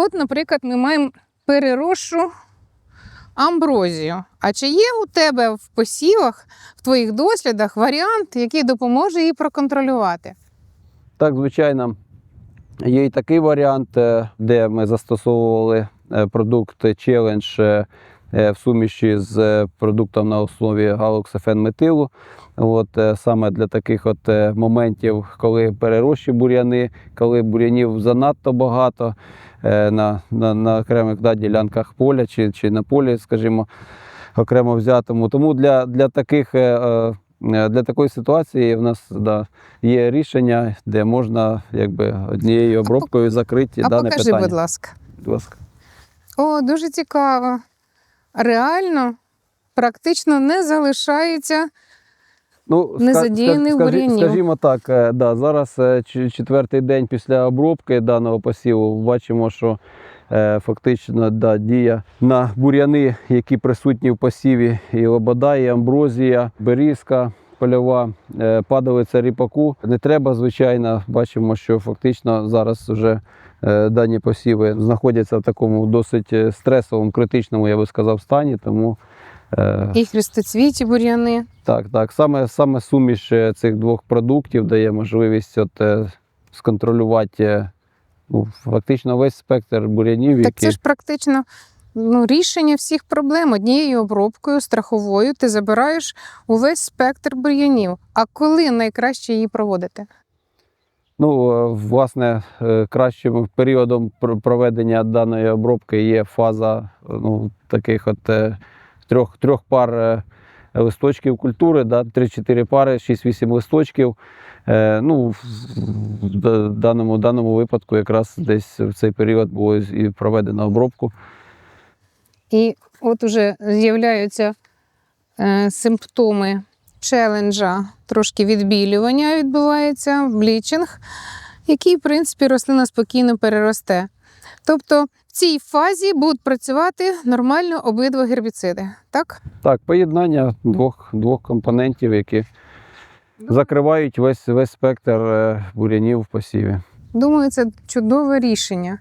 от, наприклад, ми маємо переросшу амброзію. А чи є у тебе в посівах, в твоїх дослідах варіант, який допоможе її проконтролювати? Так, звичайно, є і такий варіант, е, де ми застосовували е, продукт е, в суміші з е, продуктом на основі галоксифен-метилу. От, е, саме для таких от е, моментів, коли перерощі бур'яни, коли бур'янів занадто багато е, на, на, на окремих да, ділянках поля чи, чи на полі, скажімо, окремо взятому. Тому для, для таких. е, е, Для такої ситуації в нас да, є рішення, де можна якби однією обробкою закрити а дане покажи, питання. будь ласка. Будь ласка. О, дуже цікаво. Реально, практично не залишається. Ну, Незадіяних ска- бур'янів. Скажімо так, е, да, зараз е, четвертий день після обробки даного посіву бачимо, що е, фактично да, дія на бур'яни, які присутні в посіві, і лобода, і амброзія, берізка. Польова, е, падалиця ріпаку. Не треба, звичайно. Бачимо, що фактично зараз вже е, дані посіви знаходяться в такому досить е, стресовому, критичному, я би сказав, стані. Тому І хрестоцвіті бур'яни. так, так. Саме, саме суміш цих двох продуктів дає можливість от, сконтролювати ну, фактично весь спектр бур'янів, Так які це ж практично ну, рішення всіх проблем. Однією обробкою страховою ти забираєш увесь спектр бур'янів. А коли найкраще її проводити? ну, е, власне е, кращим періодом проведення даної обробки є фаза е, ну, таких от трьох, трьох пар листочків культури, да, 3-4 пари, 6-8 листочків. Ну, в даному, даному випадку якраз десь в цей період було і проведено обробку. І от уже з'являються е, симптоми челенджа, трошки відбілювання відбувається, блічинг, який, в принципі, рослина спокійно переросте. Тобто в цій фазі будуть працювати нормально обидва гербіциди. Так? Так, поєднання двох, двох компонентів, які закривають весь, весь спектр е, бур'янів в посіві. Думаю, це чудове рішення.